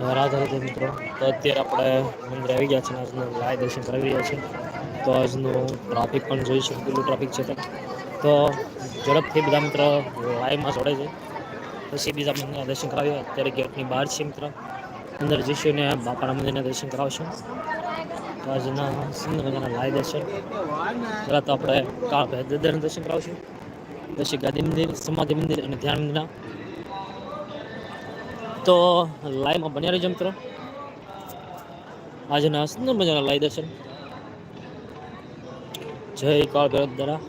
રાધે રાધે મિત્રો. તો અત્યારે આપણે મંદિર આવી ગયા છે ને લાય દર્શન કરાવી રહ્યા છે. તો આજનું ટ્રાફિક પણ જોઈ શકું કેટલું ટ્રાફિક છે તો. ઝડપથી બધા મિત્ર લાઈવમાં જોડે છે પછી બીજા મંદિરના દર્શન કરાવીએ અત્યારે ગેટની બહાર છે મિત્ર. અંદર જઈશું ને બાપાના મંદિરના દર્શન કરાવશું. તો આજના સુંદર મજાના લાય દર્શન. પહેલાં તો આપણે કાળ ભેદરના દર્શન કરાવશું. પછી ગાદી મંદિર, સમાધિ મંદિર અને ધ્યાન મંદિરના. તો લાઈવમાં બન્યા રહેજો મિત્રો. આજના સુંદર મજાના લાઈ દર્શન. જય કાળ ભૈરવ દરા.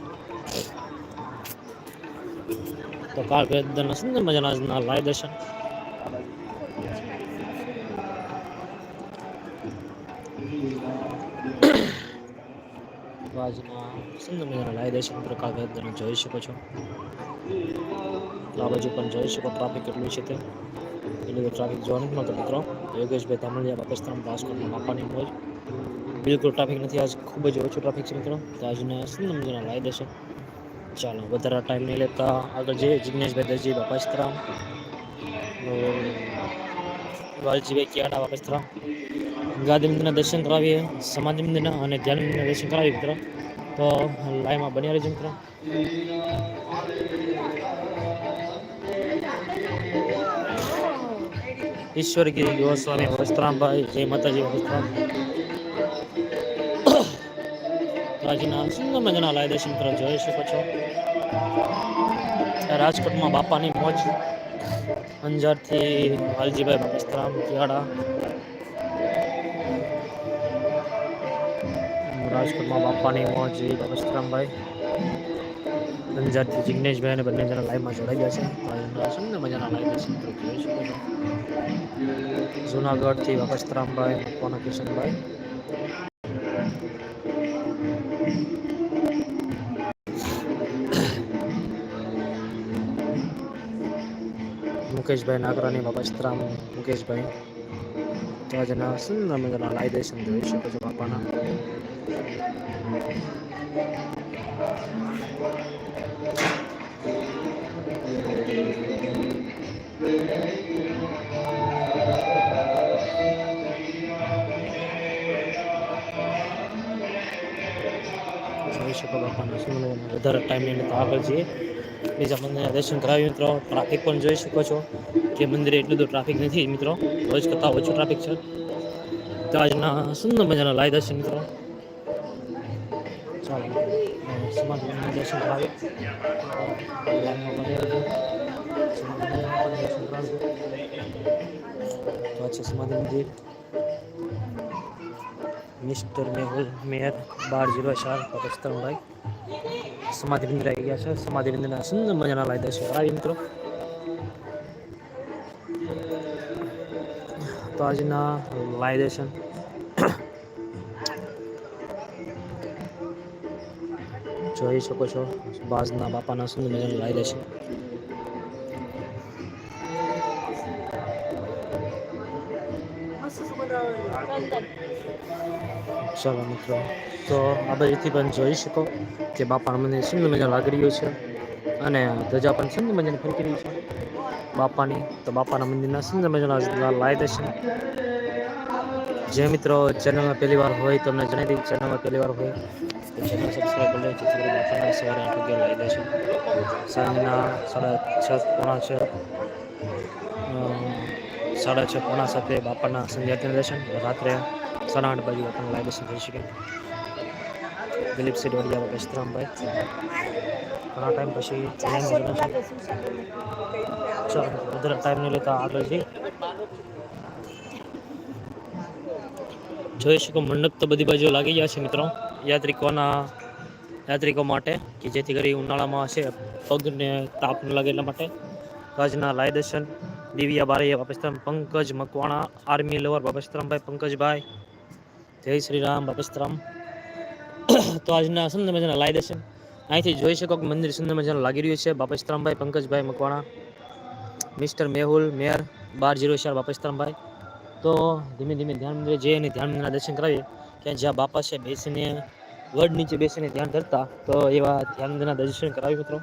તો કાળ ભૈરવ દરના સુંદર મજાના આજના લાઈ દર્શન. આજના સુંદર મજાના લાઈ દર્શન મિત્રો કાળ ભૈરવ દરના જોઈ શકો છો. આ બાજુ પણ જોઈ શકો ટ્રાફિક કેટલું છે તે એટલું ટ્રાફિક જોવાનું નથી મળતો મિત્રો યોગેશભાઈ તામલિયા પાકિસ્તાન રાજકોટમાં બાપાની મોજ બિલકુલ ટ્રાફિક નથી. આજ ખૂબ જ ઓછું ટ્રાફિક છે મિત્રો. તો આજના સુંદર મજાના લાઈ દર્શન ચાલો, વધારે ટાઈમ નહીં લેતા. આગળ જઈએ. જિગ્નેશભાઈ દરજી બાપાસ્ત્રામ વાલજીભાઈ કિયાડા બાપાસ્ત્રામ ગાંધી મંદિરના દર્શન કરાવીએ. સમાધિ મંદિરના અને ધ્યાન મંદિરના દર્શન કરાવીએ મિત્રો. તો લાઈમાં બન્યા રહેજો મિત્રો. ઈશ્વરગીરી ગોસ્વામી વસ્ત્રામભાઈ જય માતાજી વસ્ત્રામ રાજના સુંદર મજાના લાય દર્શન મિત્રો જોઈ શકો છો રાજકોટમાં બાપાની મોજ અંજારથી વાલજીભાઈ વસ્ત્રામ કિયાડા રાજકોટમાં બાપાની મોજ વસ્ત્રામભાઈ અંજારથી જિગ્નેશભાઈ અને બંને જણા લાઈવમાં જોડાઈ ગયા છે. સુંદર મજાના લાઈવ દર્શન મિત્રો જોઈ શકો છો. જુનાગઢથી વકસ્તરામભાઈ મકવાના કિશનભાઈ. મુકેશભાઈ નાગરાની બાપસ્તરામ મુકેશભાઈ. તો આજના સુંદર મજાના લાઈ દર્શન જોઈ શકો છો બાપાના. જોઈ શકો બાપાના સુમને વધારે ટાઈમ લઈને તો આગળ જઈએ. બીજા મંદિરના દર્શન કરાવી મિત્રો. ટ્રાફિક પણ જોઈ શકો છો. કે મંદિરે એટલું બધું ટ્રાફિક નથી મિત્રો. રોજ કરતાં ઓછું ટ્રાફિક છે. તો આજના સુંદર મજાના લાઈ દર્શન મિત્રો. ચાલો સમાધિના દર્શન કરાવીએ. પછી સમાધિ મંદિર. મિસ્ટર મેહુલ મેયર બાર જીરો ચાર, પાકિસ્તાનભાઈ. સમાધિ મંદિર આવી ગયા છે. સમાધિ મંદિરના સુંદર મજાના લાયદા છે. આવી મિત્રો. તો આજના લાયદા છે. જોઈ શકો છો, બાજના બાપાના સુંદર મજાના લાય દર્શન ચાલો મિત્રો. તો આ બાજુથી પણ જોઈ શકો કે બાપાનું મંદિર સુંદર મજા લાગી રહ્યું છે અને ધજા પણ સુંદર મજાની ફરકી રહી છે. બાપાની, તો બાપાના મંદિરના સુંદર મજાના લાઈ દેશે જે મિત્રો ચેનલમાં પહેલી વાર હોય તમને જણાવી દઈએ ચેનલમાં પહેલી વાર હોય તો ચેનલ સબસ્ક્રાઈબ કરી લેજો, જેથી બાપાના સવારે આઠ વાગે લાવી દેશે સાંજના સાડા છ પોણા છ સાડા છ પોણા સાથે બાપાના સંધ્યા દર્શન, રાત્રે આઠ બાજુ આપણને લાઈવ દર્શન થઈ શકે દિલીપ સિડોડિયા બાબા ઇસ્તરામભાઈ ઘણા ટાઈમ પછી ચાલો વધારે ટાઈમ નહીં લેતા આગળ જઈ જોઈ શકો મંડપ તો બધી બાજુ લાગી ગયા છે મિત્રો. યાત્રિકોના, યાત્રિકો માટે, કે જેથી કરી ઉનાળામાં છે પગને તાપ ન લાગે એટલા માટે. કચ્છના લાય દર્શન. દિવ્યા બારૈયા બાપસ્તરામ પંકજ મકવાણા, આર્મી લવર બાપસ્તરામભાઈ પંકજભાઈ. જય શ્રી રામ બાપસ્તરામ તો આજના સુંદર મજાના લાઈ દેશે અહીંથી જોઈ શકો કે મંદિર સુંદર મજાનું લાગી રહ્યું છે. બાપસ્તરામભાઈ પંકજભાઈ મકવાણા, મિસ્ટર મેહુલ, મેયર, બાર જીરો ચાર બાપસ્તરામભાઈ તો ધીમે ધીમે ધ્યાન મંદિરે જઈએ અને ધ્યાન મંદિરના દર્શન કરાવીએ. કે જ્યાં બાપા છે, બેસીને વડ નીચે બેસીને ધ્યાન કરતા તો એવા ધ્યાન મંદિરના દર્શન કરાવી મિત્રો.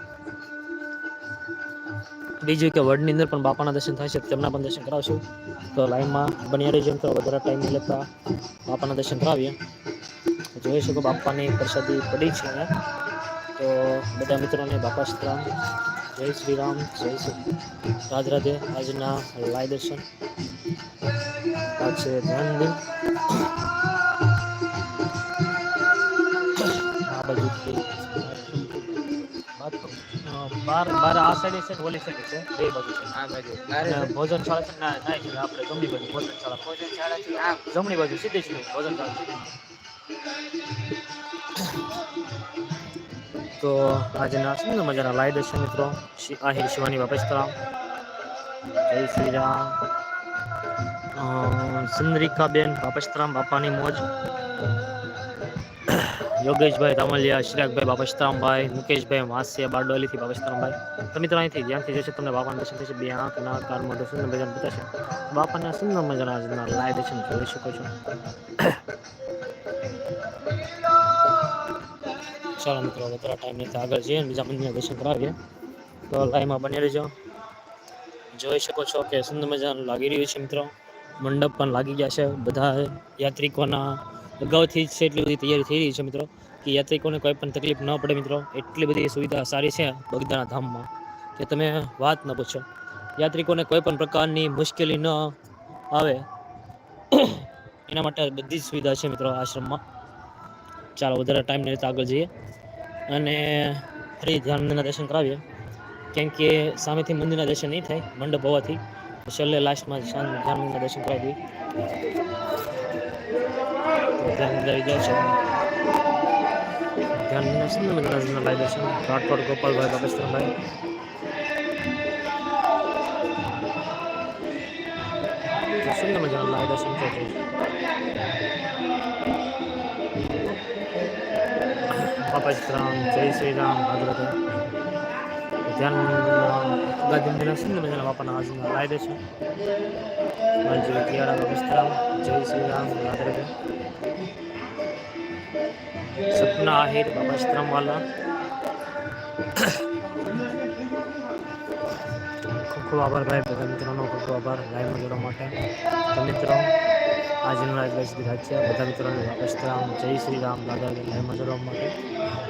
બીજું કે વર્લ્ડની અંદર પણ બાપાના દર્શન થાય છે, તેમના પણ દર્શન કરાવશું. તો લાઈનમાં બની રહેજો તો વધારે ટાઈમ નહીં લેતા બાપાના દર્શન કરાવીએ. જોઈ શકો બાપાની પ્રસાદી પડી છે અહીંયા તો બધા મિત્રોને બાપા શ્રીરામ જય શ્રી રામ, જય શ્રી રાધે રાધે, આજના લાઈ દર્શન. આ છે ધ્યાન દિન આ બાજુથી બાર બાર આ સાઈડ છે ને ઓલી સાઈડ છે બે બાજુ છે આ બાજુ અને ભોજનશાળા છે ના ના છે આપણે જમણી બાજુ ભોજનશાળા ભોજનશાળાથી આમ જમણી બાજુ સીધી સીધી ભોજનશાળા સીધી તો આજના સુંદર મજાના લાઈ દર્શન મિત્રો શ્રી આહિર શિવાની બાપસ્તરામ જય શ્રી રામ અ, ચંદ્રિકાબેન બાપસ્તરામ બાપાની મોજ યોગેશભાઈ રામલિયા ચિરાગભાઈ બાપસ્તરામભાઈ મુકેશભાઈ વાસિયા, બારડોલીથી બાપસ્તરામભાઈ તો મિત્રો, અહીંથી ધ્યાનથી જશે, તમને બાપાના દર્શન થશે, બે આંખ ના કારમાં તો સુંદર મજાનું બતાશે બાપાના સુંદર મજાના આજના લાઈ દર્શન જોઈ શકો છો. ચાલો મિત્રો, હવે થોડા ટાઈમ નહીં આગળ જઈએ અને બીજા મંદિરના દર્શન કરાવીએ. તો લાઈમાં બની રહેજો. જોઈ શકો છો કે સુંદર મજાનું લાગી રહ્યું છે, મિત્રો. મંડપ પણ લાગી ગયા છે. બધા યાત્રિકોના અગાઉથી જ છે એટલી બધી તૈયારી થઈ રહી છે મિત્રો, કે યાત્રિકોને કોઈ પણ તકલીફ ન પડે મિત્રો, એટલી બધી સુવિધા સારી છે બગદાણા ધામમાં. કે તમે વાત ન પૂછો. યાત્રિકોને કોઈ પણ પ્રકારની મુશ્કેલી ન આવે. એના માટે બધી જ સુવિધા છે મિત્રો આશ્રમમાં. ચાલો, વધારે ટાઈમ નહીં આગળ જઈએ. અને ફરી ધ્યાનના દર્શન કરાવીએ. કેમ કે સામેથી મંદિરના દર્શન નહીં થાય, મંડપ હોવાથી. છેલ્લે લાસ્ટમાં ધ્યાનના દર્શન કરાવી દઈએ. મંદિર આવી જાય છે ધ્યાન મંદિરના સુંદર મજાના લાઈ દર્શન રાઠોડ ગોપાલભાઈ બાપેશ્વરભાઈ સુંદર મજાના થઈ જાય બાપા શ્રીરામ જય શ્રી રામ ભાગવત ધ્યાન ગાંધીજીના સુંદર મજાના બાપાના આજના લાઈ છે કિયાળા બાપા જય શ્રી રામ સપના આહિર બાપા શ્રીરામ વાલા ખૂબ ખૂબ આભાર ભાઈ, બધા મિત્રોનો ખૂબ ખૂબ આભાર લાઈવમાં જોડવા માટે. મિત્રો, આજનું લાઈવ બસ દીધા છે. બધા મિત્રોને રામ, જય શ્રી રામ દાદા લાઈવમાં જોડવા માટે.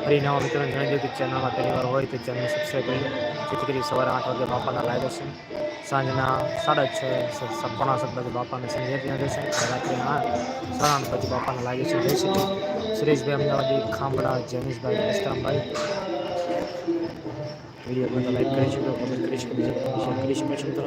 ફરી નવા મિત્રોને જણાવી દઉં કે ચેનલમાં પહેલી વાર હોય તો ચેનલ સબસ્ક્રાઈબ કરી જેથી કરી સવારે આઠ વાગે બાપાના લાઈવ હશે. સાંજના સાડા છ પોણા સાત વાગે બાપાને સંધ્યા ત્યાં જશે. રાત્રે સાડા આઠ પછી બાપાને લાગે છે થઈ શકે सुरेश भाई अहमदाबादी खान बड़ा जनेश भाई, इस्लाम भाई वीडियो को लाइक करें शेयर करें कमेंट करें शेयर करें शेयर करें शेयर करें तो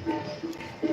Thank.